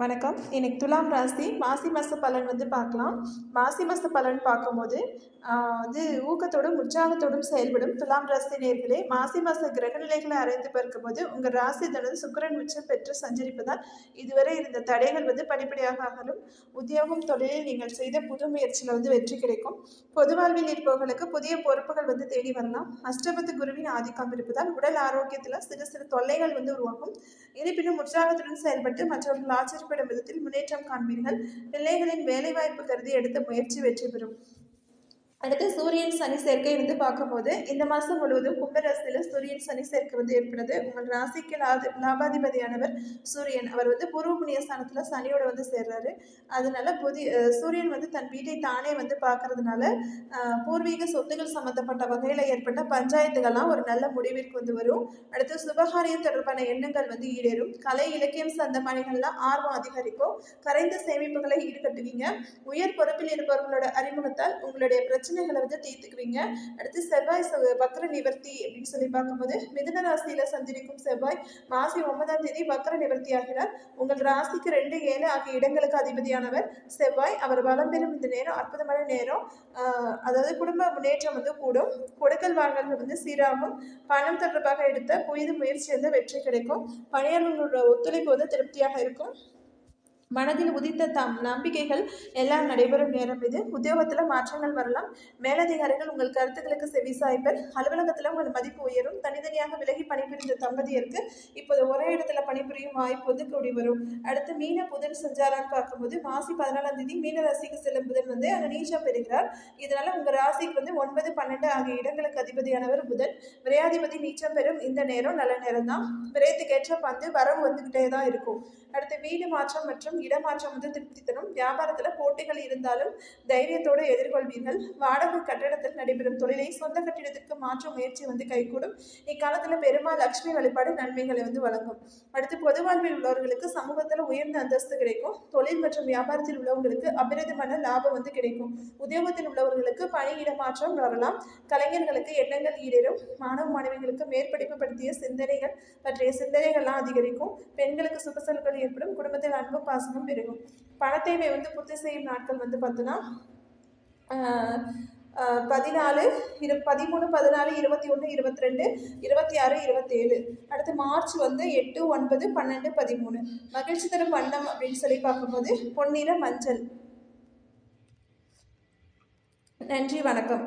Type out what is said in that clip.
வணக்கம். இன்னைக்கு துலாம் ராசி மாசி மாத பலன் வந்து பார்க்கலாம். மாசி மாத பலன் பார்க்கும்போது வந்து ஊக்கத்தோடும் உற்சாகத்தோடும் செயல்படும் துலாம் ராசி நேர்களே மாசி மாத கிரகநிலைகளை அறிந்து பார்க்கும்போது உங்கள் ராசி தனது சுக்கரன் உச்சம் பெற்று சஞ்சரிப்பதால் இதுவரை இருந்த தடைகள் வந்து படிப்படியாக அகலும். உத்தியோகம் தொழிலில் நீங்கள் செய்த புது முயற்சியில் வந்து வெற்றி கிடைக்கும். பொது வாழ்வில் இருப்பவர்களுக்கு புதிய பொறுப்புகள் வந்து தேடி வரலாம். அஷ்டபத்து குருவின் ஆதிக்கம் இருப்பதால் உடல் ஆரோக்கியத்தில் சிறு சிறு தொல்லைகள் வந்து உருவாகும். இருப்பினும் உற்சாகத்துடன் செயல்பட்டு மற்றவர்கள் ஆச்சரியப்படும் விதத்தில் முன்னேற்றம் காண்பீர்கள். பிள்ளைகளின் வேலைவாய்ப்பு கருதி எடுத்த முயற்சி வெற்றி பெறும். அடுத்து சூரியன் சனி சேர்க்கை வந்து பார்க்கும்போது இந்த மாதம் முழுவதும் கும்பராசியில் சூரியன் சனி சேர்க்கை வந்து ஏற்படுது. உங்கள் ராசிக்கு லாப லாபாதிபதியானவர் சூரியன். அவர் வந்து பூர்வ புண்ணிய ஸ்தானத்தில் சனியோட வந்து சேர்றாரு. அதனால புதிய சூரியன் வந்து தன் வீட்டை தானே வந்து பார்க்கறதுனால பூர்வீக சொத்துகள் சம்மந்தப்பட்ட வகையில் ஏற்பட்ட பஞ்சாயத்துகள்லாம் ஒரு நல்ல முடிவிற்கு வந்து வரும். அடுத்து சுபகாரியம் தொடர்பான எண்ணங்கள் வந்து ஈடேறும். கலை இலக்கியம் சார்ந்த பணிகள்லாம் ஆர்வம் அதிகரிக்கும். கரைந்த சேமிப்புகளை ஈடுகட்டுவீங்க. உயர் பொறுப்பில் இருப்பவர்களோட அறிமுகத்தால் உங்களுடைய பிரச்சனை பிரச்சனைகளை வந்து தீர்த்துக்குவீங்க. அடுத்து செவ்வாய் ச- வக்ர நிவர்த்தி அப்படின்னு சொல்லி பார்க்கும்போது மிதுன ராசியில சந்திரிக்கும் செவ்வாய் மாசி ஒன்பதாம் தேதி வக்ர நிவர்த்தி ஆகிறார். உங்கள் ராசிக்கு ரெண்டு ஏழு ஆகிய இடங்களுக்கு அதிபதியானவர் செவ்வாய். அவர் வளம் பெறும் இந்த நேரம் அற்புதமான நேரம். அதாவது குடும்ப முன்னேற்றம் வந்து கூடும். கொடுக்கல் வாங்கல் வந்து சீராகும். பணம் தொடர்பாக எடுத்த புயது முயற்சி வந்து வெற்றி கிடைக்கும். பணியாளர்களோட ஒத்துழைப்பு வந்து திருப்தியாக இருக்கும். மனதில் உதித்த தம் நம்பிக்கைகள் எல்லாம் நடைபெறும் நேரம் இது. உத்தியோகத்தில் மாற்றங்கள் வரலாம். மேலதிகாரிகள் உங்கள் கருத்துக்களுக்கு செவிசாய்ப்பர் அலுவலகத்தில் உங்கள் மதிப்பு உயரும். தனித்தனியாக விலகி பணிபுரிந்த தம்பதியருக்கு இப்போது ஒரே இடத்துல பணிபுரியும் வாய்ப்பு வந்து கூடி வரும். அடுத்து மீன புதன் செஞ்சாரான்னு பார்க்கும்போது மாசி பதினாலாம் தேதி மீன ராசிக்கு செல்லும் புதன் வந்து அங்கே நீச்சம் பெறுகிறார். இதனால உங்கள் ராசிக்கு வந்து ஒன்பது பன்னெண்டு ஆகிய இடங்களுக்கு அதிபதியானவர் புதன். விரையாதிபதி நீச்சம் பெறும். இந்த நேரம் நல்ல நேரம் தான் விரயத்துக்கேற்ற பந்து வரவு வந்துக்கிட்டே தான் இருக்கும். அடுத்து வீடு மாற்றம் மற்றும் இடமாற்றம் வந்து திருப்தி தரும் வியாபாரத்தில் போட்டிகள் இருந்தாலும் தைரியத்தோடு எதிர்கொள்வீர்கள். வாடகை கட்டடத்தில் நடைபெறும் தொழிலை சொந்த கட்டிடத்திற்கு மாற்றும் முயற்சி வந்து கைகூடும். இக்காலத்தில் பெருமாள் லக்ஷ்மி வழிபாடு நன்மைகளை வந்து வழங்கும். அடுத்து பொது வாழ்வில் உள்ளவர்களுக்கு சமூகத்தில் உயர்ந்த அந்தஸ்து கிடைக்கும். தொழில் மற்றும் வியாபாரத்தில் உள்ளவங்களுக்கு அபிரதமான லாபம் வந்து கிடைக்கும். உத்தியோகத்தில் உள்ளவர்களுக்கு பணியிட மாற்றம் வரலாம். கலைஞர்களுக்கு எண்ணங்கள் ஈடேறும். மாணவ மாணவிகளுக்கு மேற்படிப்பு படுத்திய சிந்தனைகள் பற்றிய சிந்தனைகள்லாம் அதிகரிக்கும். பெண்களுக்கு சுபசல்கள் ஏற்படும். குடும்பத்தில் அன்பு பாசமும் பெருகும். பணத்தேவை வந்து பூர்த்தி செய்யும் நாட்கள் வந்து பார்த்தோன்னா பதினாலு இரு பதிமூணு பதினாலு இருபத்தி ஒன்று இருபத்தி ரெண்டு இருபத்தி ஆறு இருபத்தேழு. அடுத்து மார்ச் வந்து எட்டு ஒன்பது பன்னெண்டு பதிமூணு. மகிழ்ச்சி தரும் வண்ணம் அப்படின்னு சொல்லி பார்க்கும்போது பொன்னிற மஞ்சள். நன்றி வணக்கம்.